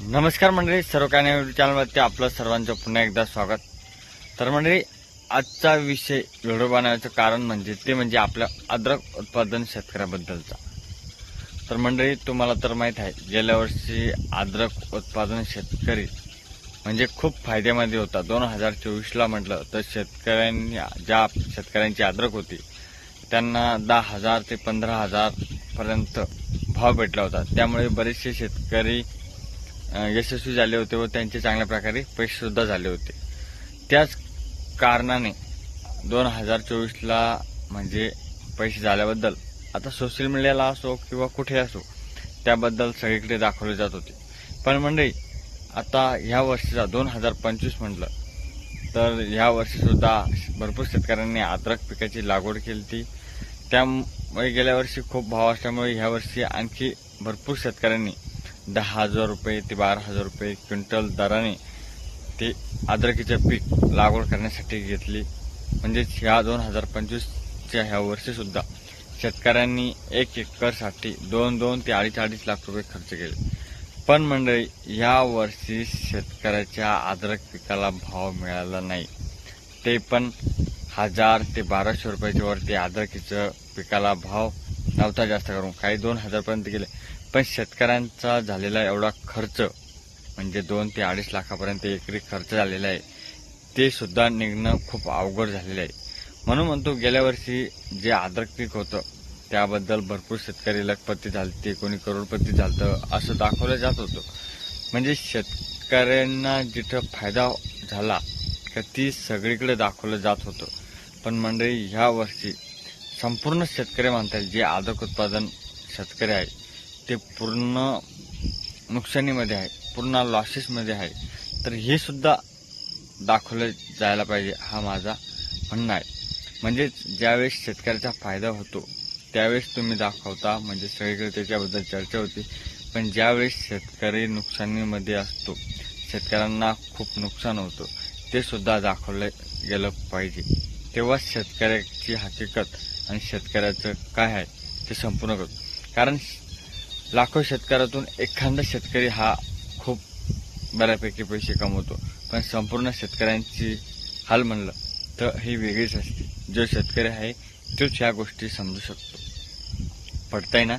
नमस्कार मंडळी सर्व काय नाही चॅनलवरती आपलं सर्वांचं पुन्हा एकदा स्वागत. तर मंडळी आजचा विषय व्हिडिओ बनवायचं कारण म्हणजे ते म्हणजे आपल्या अद्रक उत्पादन शेतकऱ्याबद्दलचा. तर मंडळी तुम्हाला तर माहीत आहे गेल्या वर्षी अद्रक उत्पादन शेतकरी म्हणजे खूप फायद्यामध्ये होता. दोन हजार चोवीसला म्हटलं तर शेतकऱ्यांनी ज्या शेतकऱ्यांची अद्रक होती त्यांना दहा हजार ते पंधरा हजारपर्यंत भाव भेटला होता. त्यामुळे बरेचसे शेतकरी यशस्वी झाले होते व त्यांचे चांगल्या प्रकारे पैसे सुद्धा झाले होते. त्याच कारणाने दोन हजार चोवीसला म्हणजे पैसे झाल्याबद्दल आता सोशल मीडियाला असो किंवा कुठे असो त्याबद्दल सगळीकडे दाखवले जात होते. पण मंडळी आता ह्या वर्षीचा दोन हजार पंचवीस म्हटलं तर ह्या वर्षीसुद्धा भरपूर शेतकऱ्यांनी अद्रक पिकाची लागवड केली ती त्यामुळे गेल्या वर्षी खूप भाव असल्यामुळे ह्या वर्षी आणखी भरपूर शेतकऱ्यांनी दहा हजार रुपये ते बारा हजार रुपये क्विंटल दराने ते अद्रकीचं पीक लागवड करण्यासाठी घेतली. म्हणजेच ह्या दोन हजार पंचवीसच्या ह्या वर्षीसुद्धा शेतकऱ्यांनी एक एकरसाठी दोन दोन ते अडीच अडीच लाख रुपये खर्च केले. पण मंडळी या वर्षी शेतकऱ्याच्या अद्रक पिकाला भाव मिळाला नाही. ते पण हजार ते बाराशे रुपयाच्या वरती अद्रकीचं पिकाला भाव नव्हता जास्त करून. काही दोन हजारपर्यंत गेले. पण शेतकऱ्यांचा झालेला एवढा खर्च म्हणजे दोन ते अडीच लाखापर्यंत एकरी खर्च झालेला आहे ते सुद्धा निघणं खूप अवघड झालेलं आहे. म्हणून म्हणतो गेल्या वर्षी जे आद्रक पीक होतं त्याबद्दल भरपूर शेतकरी लखपती झालते कोणी करोडपती झालतं असं दाखवलं जात होतं. म्हणजे शेतकऱ्यांना जिथं फायदा झाला का ती सगळीकडे दाखवलं जात होतं. पण मंडळी ह्या वर्षी संपूर्ण शेतकरी म्हणतात जे आदरक उत्पादन शेतकरी आहे ते पूर्ण नुकसानीमध्ये आहे पूर्ण लॉसेसमध्ये आहे. तर हे सुद्धा दाखवलं जायला पाहिजे हा माझा म्हणणं आहे. म्हणजेच ज्यावेळेस शेतकऱ्याचा फायदा होतो त्यावेळेस तुम्ही दाखवता म्हणजे सगळीकडे त्याच्याबद्दल चर्चा होती. पण ज्यावेळेस शेतकरी नुकसानीमध्ये असतो शेतकऱ्यांना खूप नुकसान होतं ते सुद्धा दाखवलं गेलं पाहिजे. तेव्हा शेतकऱ्याची हकीकत आणि शेतकऱ्याचं काय आहे ते संपूर्ण करतो कारण लाखो शेतकऱ्यातून एखादा शेतकरी हा खूप बऱ्यापैकी पैसे कमवतो. पण संपूर्ण शेतकऱ्यांची हाल म्हणलं तर ही वेगळीच असते. जो शेतकरी आहे तोच ह्या गोष्टी समजू शकतो. पडताय ना?